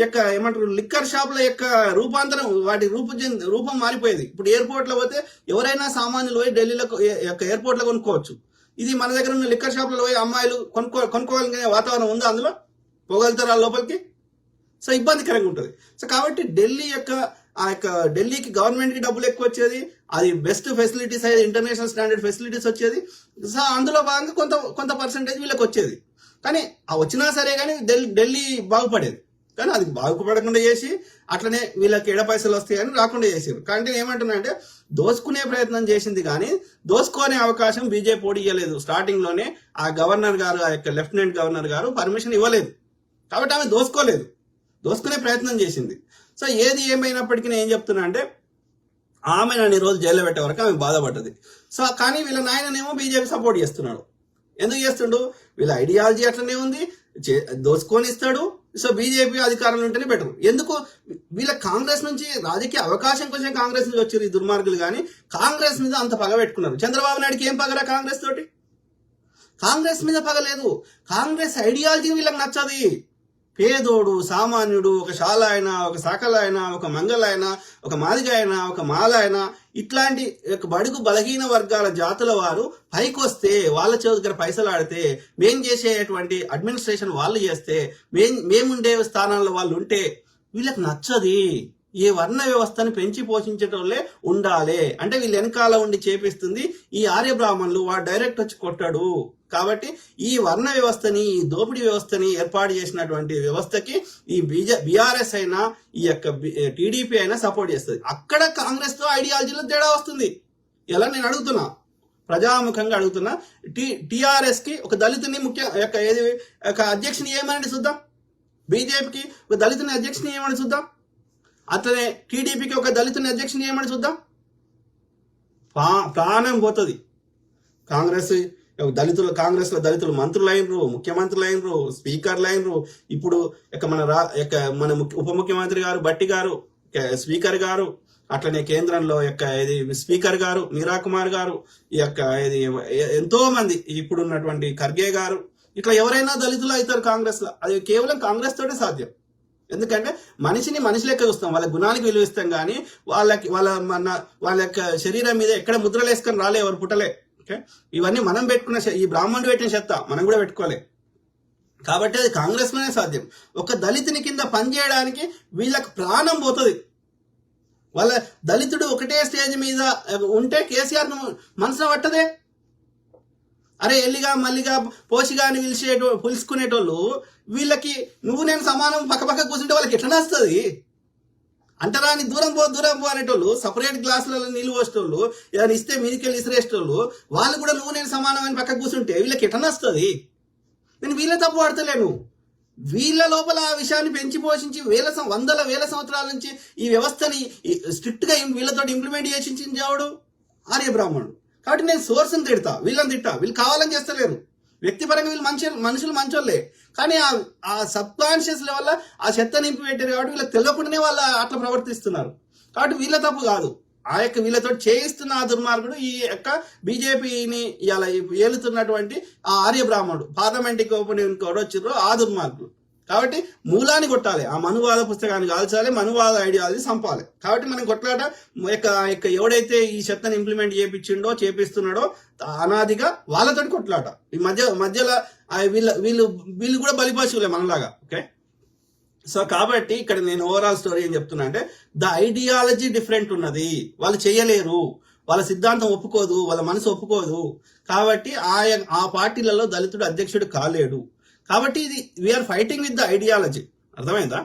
యొక్క ఏమంటారు లిక్కర్ షాపుల యొక్క రూపాంతరం వాటి రూపు చెంది- రూపం మారిపోయేది. ఇప్పుడు ఎయిర్పోర్ట్లో పోతే ఎవరైనా సామాన్యులు పోయి ఢిల్లీలో యొక్క ఎయిర్పోర్ట్లో కొనుక్కోవచ్చు. ఇది మన దగ్గర ఉన్న లిక్కర్ షాపులలో పోయి అమ్మాయిలు కొనుక్కో కొనుక్కోగలిగే వాతావరణం ఉందా అందులో? పోగలుగుతారా లోపలికి? సో ఇబ్బందికరంగా ఉంటుంది. సో కాబట్టి ఢిల్లీ యొక్క ఆ యొక్క ఢిల్లీకి గవర్నమెంట్కి డబ్బులు ఎక్కువ వచ్చేది అది బెస్ట్ ఫెసిలిటీస్ అయ్యేది ఇంటర్నేషనల్ స్టాండర్డ్ ఫెసిలిటీస్ వచ్చేది. సో అందులో భాగంగా కొంత కొంత పర్సంటేజ్ వీళ్ళకి వచ్చేది. కానీ ఆ వచ్చినా సరే కానీ ఢిల్లీ ఢిల్లీ బాగుపడేది. కానీ అది బాగుపడకుండా చేసి అట్లనే వీళ్ళకి ఎడ పైసలు వస్తాయి అని రాకుండా చేసారు కానీ నేను అంటే దోసుకునే ప్రయత్నం చేసింది కానీ దోసుకునే అవకాశం బీజేపీ పోటీ ఇవ్వలేదు స్టార్టింగ్లోనే ఆ గవర్నర్ గారు ఆ యొక్క లెఫ్టినెంట్ గవర్నర్ గారు పర్మిషన్ ఇవ్వలేదు. కాబట్టి ఆమె దోసుకోలేదు. దోసుకునే ప్రయత్నం చేసింది. సో ఏది ఏమైనప్పటికీ నేను ఏం చెప్తున్నా అంటే ఆమె నన్ను ఈ రోజు జైల్లో పెట్టే వరకు ఆమె బాధపడ్డది. సో కానీ వీళ్ళ నాయననేమో బీజేపీ సపోర్ట్ చేస్తున్నాడు. ఎందుకు చేస్తుండు? వీళ్ళ ఐడియాలజీ అట్లనే ఉంది. చే- దోసుకొని ఇస్తాడు సో బీజేపీ అధికారంలో ఉంటేనే బెటర్. ఎందుకు? వీళ్ళ కాంగ్రెస్ నుంచి రాజకీయ అవకాశం కొంచెం కాంగ్రెస్ నుంచి వచ్చారు ఈ దుర్మార్గులు కానీ కాంగ్రెస్ మీద అంత పగ పెట్టుకున్నారు. చంద్రబాబు నాయుడుకి ఏం పగరా కాంగ్రెస్ తోటి? కాంగ్రెస్ మీద పగలేదు కాంగ్రెస్ ఐడియాలజీ వీళ్ళకి నచ్చది. పేదోడు సామాన్యుడు ఒక శాలాయన ఒక సకలాయన ఒక మంగళాయన ఒక మాదిగాయన ఒక మాలాయన ఇట్లాంటి ఒక బడుగు బలహీన వర్గాల జాతుల వారు పైకి వస్తే వాళ్ళ చేతి దగ్గర పైసలు ఆడితే మేం చేసేటువంటి అడ్మినిస్ట్రేషన్ వాళ్ళు చేస్తే మేం మేముండే స్థానాల్లో వాళ్ళు ఉంటే వీళ్ళకి నచ్చది. ఈ వర్ణ వ్యవస్థను పెంచి పోషించేటోళ్ళే ఉండాలి. అంటే వీళ్ళు వెనకాల ఉండి చేపిస్తుంది ఈ ఆర్య బ్రాహ్మణులు వాడు డైరెక్ట్ వచ్చి కొట్టాడు. కాబట్టి ఈ వర్ణ వ్యవస్థని ఈ దోపిడీ వ్యవస్థని ఏర్పాటు చేసినటువంటి వ్యవస్థకి ఈ బీజే బీఆర్ఎస్ అయినా ఈ యొక్క టీడీపీ అయినా సపోర్ట్ చేస్తుంది. అక్కడ కాంగ్రెస్తో ఐడియాలజీలో తేడా వస్తుంది. ఎలా నేను అడుగుతున్నా? ప్రజాముఖంగా అడుగుతున్నా. టీ టీఆర్ఎస్కి ఒక దళితుని ముఖ్య యొక్క ఏది ఒక అధ్యక్షుని ఏమనండి చూద్దాం? బీజేపీకి ఒక దళితుని అధ్యక్షుని ఏమని చూద్దాం? అతనే టీడీపీకి ఒక దళితుని అధ్యక్షుని ఏమని చూద్దాం? పా- ప్రాణం పోతుంది. కాంగ్రెస్ దళితులు కాంగ్రెస్లో దళితులు మంత్రులు అయినరు ముఖ్యమంత్రులు అయినరు స్పీకర్లు అయినరు ఇప్పుడు ఇక మన రా యొక్క మన ఉప ముఖ్యమంత్రి గారు బట్టి గారు స్పీకర్ గారు అట్లనే కేంద్రంలో యొక్క ఇది స్పీకర్ గారు మీరా కుమార్ గారు ఈ యొక్క ఇది ఎంతో మంది ఇప్పుడు ఉన్నటువంటి ఖర్గే గారు ఇట్లా ఎవరైనా దళితులు అవుతారు కాంగ్రెస్లో. అది కేవలం కాంగ్రెస్ తోటే సాధ్యం. ఎందుకంటే మనిషిని మనిషి లెక్క చూస్తాం వాళ్ళ గుణానికి విలువిస్తాం కానీ వాళ్ళకి వాళ్ళ మన వాళ్ళ యొక్క శరీరం మీద ఎక్కడ ముద్రలు వేసుకొని రాలే ఎవరు పుట్టలే. ఓకే? ఇవన్నీ మనం పెట్టుకున్న ఈ బ్రాహ్మణుడు పెట్టిన చెత్త మనం కూడా పెట్టుకోలే కాబట్టి అది కాంగ్రెస్లోనే సాధ్యం. ఒక దళితుని కింద పనిచేయడానికి వీళ్ళకి ప్రాణం పోతుంది. వాళ్ళ దళితుడు ఒకటే స్టేజ్ మీద ఉంటే కేసీఆర్ మనసున పట్టదే. అరే ఎల్లిగా మల్లిగా పోషిగా అని పిలిచేటో పిలుచుకునేటోళ్ళు వీళ్ళకి నువ్వు నేను సమానం పక్క పక్క కూర్చుంటే వాళ్ళకి ఎట్లా నస్తుంది అంటరాని దూరం పో దూరం పో అనేటోళ్ళు సపరేట్ గ్లాసులలో నీళ్ళు పోసేటోళ్ళు ఏదైనా ఇస్తే మీదికెళ్ళి ఇసిరేసేటోళ్ళు వాళ్ళు కూడా నువ్వు నేను సమానం అని పక్క కూర్చుంటే వీళ్ళకి ఎట్లా నస్తుంది నేను వీళ్ళ తప్పు పడతలేను. వీళ్ళ లోపల ఆ విషయాన్ని పెంచి పోషించి వేల సం- వందల వేల సంవత్సరాల నుంచి ఈ వ్యవస్థని స్ట్రిక్ట్గా వీళ్ళతో ఇంప్లిమెంట్ చేసించిన చావుడు ఆర్య బ్రాహ్మణుడు. కాబట్టి నేను సోర్స్ని తిడతా. వీళ్ళని తిట్టా. వీళ్ళు కావాలని చేస్తలేరు. వ్యక్తిపరంగా వీళ్ళు మంచి మనుషులు మంచోళ్ళే. కానీ ఆ ఆ సబ్ కాన్షియస్ లెవెల్ ఆ చెత్త నింపి పెట్టారు కాబట్టి వీళ్ళకి తెలియకుండానే వాళ్ళు అట్లా ప్రవర్తిస్తున్నారు. కాబట్టి వీళ్ళ తప్పు కాదు. ఆ యొక్క వీళ్ళతో చేయిస్తున్న ఆ దుర్మార్గుడు ఈ యొక్క బీజేపీని ఇలా ఏలుతున్నటువంటి ఆ ఆర్య బ్రాహ్మణుడు పార్లమెంట్కి ఓపెన్ కూడా వచ్చిర్రు ఆ దుర్మార్గుడు. కాబట్టి మూలాన్ని కొట్టాలి. ఆ మనువాద పుస్తకాన్ని కాల్చాలి మనువాద ఐడియాలజీ సంపాలి. కాబట్టి మనం కొట్లాట యొక్క యొక్క ఎవడైతే ఈ చెత్తను ఇంప్లిమెంట్ చేపించిండో చేపిస్తున్నాడో అనాదిగా వాళ్ళతోటి కొట్లాట. ఈ మధ్య మధ్యలో ఆ వీళ్ళ వీళ్ళు వీళ్ళు కూడా బలిపశువులే మనలాగా ఓకే? సో కాబట్టి ఇక్కడ నేను ఓవరాల్ స్టోరీ ఏం చెప్తున్నా అంటే ద ఐడియాలజీ డిఫరెంట్ ఉన్నది. వాళ్ళు చేయలేరు. వాళ్ళ సిద్ధాంతం ఒప్పుకోదు. వాళ్ళ మనసు ఒప్పుకోదు. కాబట్టి ఆ ఆ పార్టీలలో దళితుడు అధ్యక్షుడు కాలేడు. కాబట్టి ఇది we are fighting with the ideology అర్థమైందా?